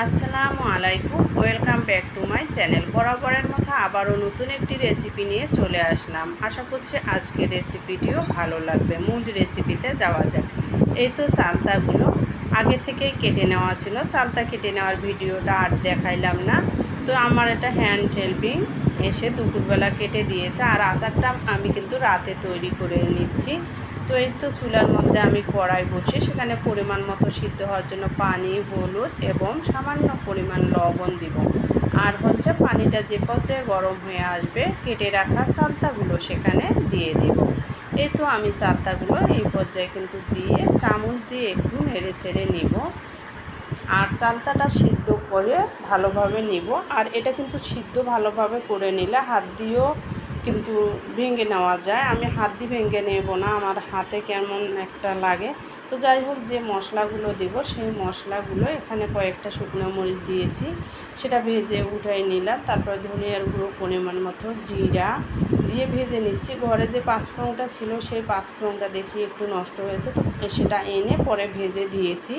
আসসালামু আলাইকুম, welcome back to my channel. বরাবরের মতো আবারও নতুন একটি রেসিপি নিয়ে চলে আসলাম। আশা করছি আজকের রেসিপিটিও ভালো লাগবে। মূল রেসিপিতে যাওয়া যাক। এই তো চালতাগুলো আগে থেকেই কেটে নেওয়া ছিল। চালতা কেটে নেওয়ার ভিডিওটা আর দেখাইলাম না। তো আমার এটা হ্যান্ড হেল্পিং এসে দুপুরবেলা কেটে দিয়েছে। আর আচারটা আমি কিন্তু রাতে তৈরি করে নিচ্ছি। তো এই তো চুলার মধ্যে আমি কড়াই বসে সেখানে পরিমাণ মতো সিদ্ধ হওয়ার জন্য পানি, হলুদ এবং সামান্য পরিমাণ লবণ দিব। আর হচ্ছে পানিটা যে পর্যায়ে গরম হয়ে আসবে, কেটে রাখা চালতাগুলো সেখানে দিয়ে দেব। এই তো আমি চালতাগুলো এই পর্যায়ে কিন্তু দিয়ে চামচ দিয়ে একটু নেড়ে ছেড়ে নিব। আর চালতাটা সিদ্ধ করে ভালোভাবে নিব। আর এটা কিন্তু সিদ্ধ ভালোভাবে করে নিলে হাত দিয়েও কিন্তু ভেঙে নেওয়া যায়। আমি হাত দিয়ে ভেঙে নেব না, আমার হাতে কেমন একটা লাগে। তো যাই হোক, যে মশলাগুলো দেব, সেই মশলাগুলো এখানে কয়েকটা শুকনো মরিচ দিয়েছি। সেটা ভেজে উঠাই নিলাম। তারপর ধনিয়ার গুঁড়ো, পরিমাণ মতো জিরা দিয়ে ভেজে নিচ্ছি। ঘরে যে পাঁচফোড়নটা ছিল, সেই পাঁচফোড়নটা দেখি একটু নষ্ট হয়েছে, তো সেটা এনে পরে ভেজে দিয়েছি।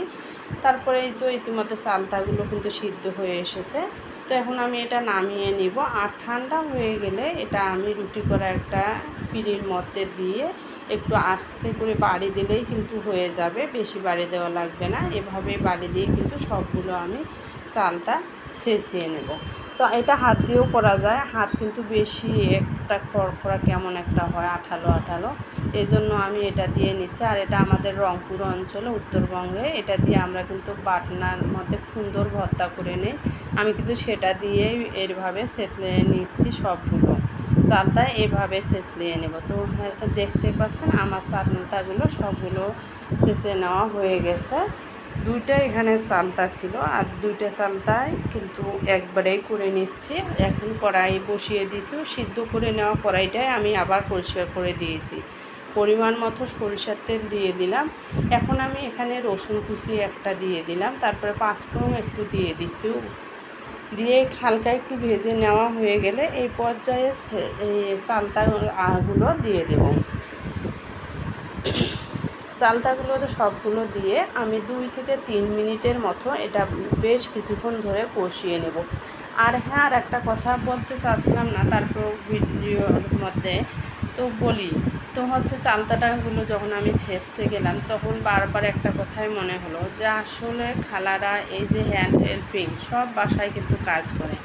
তারপরে তো ইতিমধ্যে চালতাগুলো কিন্তু সিদ্ধ হয়ে এসেছে। তো এখন আমি এটা নামিয়ে নিব। আর ঠান্ডা হয়ে গেলে এটা আমি রুটি করা একটা পিড়ির মধ্যে দিয়ে একটু আস্তে করে বাড়ি দিলেই কিন্তু হয়ে যাবে। বেশি বাড়ি দেওয়া লাগবে না। এভাবে বাড়ি দিয়ে কিন্তু সবগুলো আমি চালটা ছেঁচিয়ে নেব। তো এটা হাত দিয়েও করা যায়। হাত কিন্তু বেশি একটা খড়খড়া কেমন একটা হয়, আঠালো আঠালো। এই জন্য আমি এটা দিয়ে নিচ্ছি। আর এটা আমাদের রংপুর অঞ্চলে, উত্তরবঙ্গে, এটা দিয়ে আমরা কিন্তু বাটনার মধ্যে সুন্দর ভর্তা করে নিই। আমি কিন্তু সেটা দিয়েই এরভাবে সেতলে নিচ্ছি সবগুলো। চালটা এভাবে ছেঁচলিয়ে নেব। তো দেখতে পাচ্ছেন আমার চালতাগুলো সবগুলো ছেঁচে নেওয়া হয়ে গেছে। দুইটা এখানে চালতা ছিল আর দুইটা চালতায় কিন্তু একবারেই করে নিচ্ছি। এখন কড়াই বসিয়ে দিয়েছি। সিদ্ধ করে নেওয়া কড়াইটাই আমি আবার পরিষ্কার করে দিয়েছি। পরিমাণ মতো সরিষার তেল দিয়ে দিলাম। এখন আমি এখানে রসুন কুচি একটা দিয়ে দিলাম। তারপরে পাঁচফোড়ন একটু দিয়ে দিচ্ছি। দিয়ে হালকা একটু ভেজে নেওয়া হয়ে গেলে এই পর্যায়ে চালতাগুলো দিয়ে দেব। চালতাগুলো তো সবগুলো দিয়ে আমি দুই থেকে তিন মিনিটের মতো এটা বেশ কিছুক্ষণ ধরে কষিয়ে নেব। আর হ্যাঁ আর একটা কথা বলতে চাচ্ছিলাম না তারপর ভিডিওর মধ্যে তো বলি, তো হচ্ছে চালতাটাগুলো যখন আমি ছেঁচতে গেলাম, তখন বারবার একটা কথাই মনে হলো যে আসলে খালারা এই যে হ্যান্ড হেল্পিং সব বাসায় কিন্তু কাজ করে।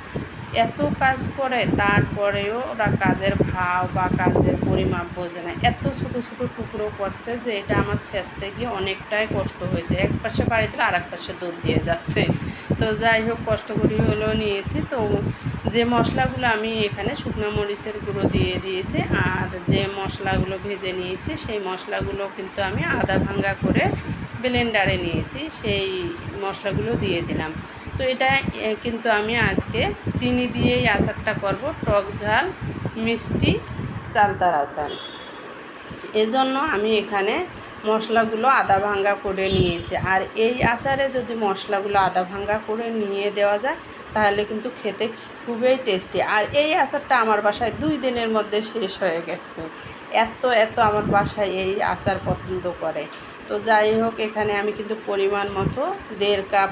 এত কাজ করে, তারপরেও ওরা কাজের ভাব বা কাজের পরিমাপ বোঝে না। এত ছোট ছোট টুকরো করছে যে এটা আমার ছেঁচতে গিয়ে অনেকটাই কষ্ট হয়েছে। এক পাশে বাড়ি দিলে আর এক পাশে দুধ দিয়ে যাচ্ছে। তো যাই হোক, কষ্ট করি হলেও নিয়েছি। তো যে মশলাগুলো আমি এখানে শুকনো মরিচের গুঁড়ো দিয়ে দিয়েছি আর যে মশলাগুলো ভেজে নিয়েছি, সেই মশলাগুলো কিন্তু আমি আদা ভাঙ্গা করে ব্লেন্ডারে নিয়েছি, সেই মশলাগুলো দিয়ে দিলাম। তো এটা কিন্তু আমি আজকে চিনি দিয়েই আচারটা করব, টক ঝাল, মিষ্টি, চালতার আচার। এজন্য আমি এখানে মশলাগুলো আদা ভাঙ্গা করে নিয়েছি। আর এই আচারে যদি মশলাগুলো আদা ভাঙ্গা করে নিয়ে দেওয়া যায়, তাহলে কিন্তু খেতে খুবই টেস্টি। আর এই আচারটা আমার বাসায় দুই দিনের মধ্যে শেষ হয়ে গেছে। এত এত আমার বাসায় এই আচার পছন্দ করে। তো যাই হোক, এখানে আমি কিন্তু পরিমাণ মতো দেড় কাপ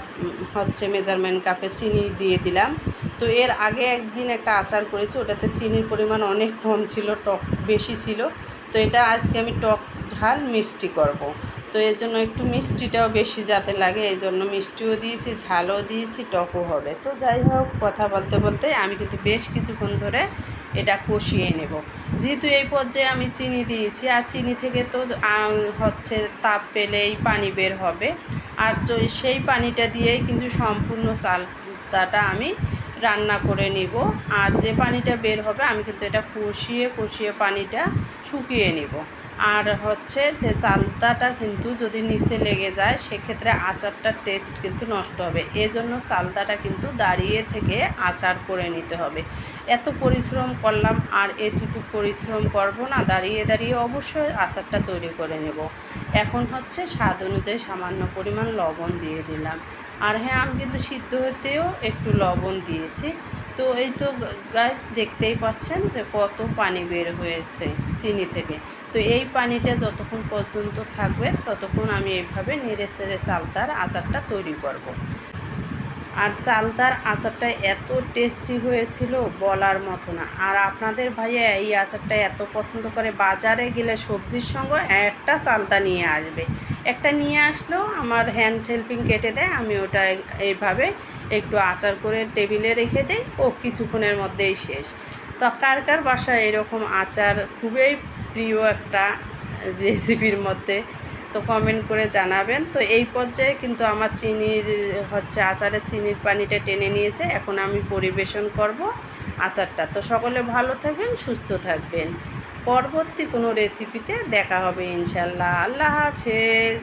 হচ্ছে মেজারমেন্ট কাপে চিনি দিয়ে দিলাম। তো এর আগে একদিন একটা আচার করেছি, ওটাতে চিনির পরিমাণ অনেক কম ছিল, টক বেশি ছিল। তো এটা আজকে আমি টক ঝাল মিষ্টি করব। তো এর জন্য একটু মিষ্টিটাও বেশি যাতে লাগে, এই জন্য মিষ্টিও দিয়েছি, ঝালও দিয়েছি, টকও হবে। তো যাই হোক, কথা বলতে বলতে আমি কিন্তু বেশ কিছুক্ষণ ধরে এটা কষিয়ে নেব। যেহেতু এই পর্যায়ে আমি চিনি দিয়েছি, আর চিনি থেকে তো হচ্ছে তাপ পেলেই পানি বের হবে। আর সেই পানিটা দিয়েই কিন্তু সম্পূর্ণ চালটাটা আমি রান্না করে নিব। আর যে পানিটা বের হবে, আমি কিন্তু এটা কষিয়ে কষিয়ে পানিটা শুকিয়ে নিব। আর হচ্ছে যে চালতাটা কিন্তু যদি নিচে লেগে যায়, সেক্ষেত্রে আচারটার টেস্ট কিন্তু নষ্ট হবে। এজন্য চালতাটা কিন্তু দাঁড়িয়ে থেকে আচার করে নিতে হবে। এত পরিশ্রম করলাম আর এতটুকু পরিশ্রম করব না, দাঁড়িয়ে দাঁড়িয়ে অবশ্যই আচারটা তৈরি করে নেব। এখন হচ্ছে স্বাদ অনুযায়ী সামান্য পরিমাণ লবণ দিয়ে দিলাম। আর হ্যাঁ আমি কিন্তু সিদ্ধ হতেও একটু লবণ দিয়েছি। তো এই তো গাছ দেখতেই পাচ্ছেন যে কত পানি বের হয়েছে চিনি থেকে তো এই পানিটা যতক্ষণ পর্যন্ত থাকবে, ততক্ষণ আমি এইভাবে নেড়ে সেড়ে চালতার আচারটা তৈরি করব। আর চালতার আচারটা এত টেস্টি হয়েছিল বলার মতো না। আর আপনাদের ভাইয়া এই আচারটা এত পছন্দ করে বাজারে গেলে সবজির সঙ্গে একটা চালতা নিয়ে আসবে। একটা নিয়ে আসলেও আমার হ্যান্ড হেল্পিং কেটে দেয়, আমি ওটা এইভাবে একটু আচার করে টেবিলে রেখে দিই, ও কিছুক্ষণের মধ্যেই শেষ। তো কার কার বাসায় এরকম আচার খুবই প্রিয় একটা রেসিপির মধ্যে? তো কমেন্ট করে জানাবেন। তো এই পর্যায়ে কিন্তু আমার চিনির, হচ্ছে আচারের চিনির পানিটা টেনে নিয়েছে। এখন আমি পরিবেশন করব আচারটা। তো সকলে ভালো থাকবেন, সুস্থ থাকবেন। পরবর্তী কোনো রেসিপিতে দেখা হবে ইনশাল্লাহ। আল্লাহ হাফেজ।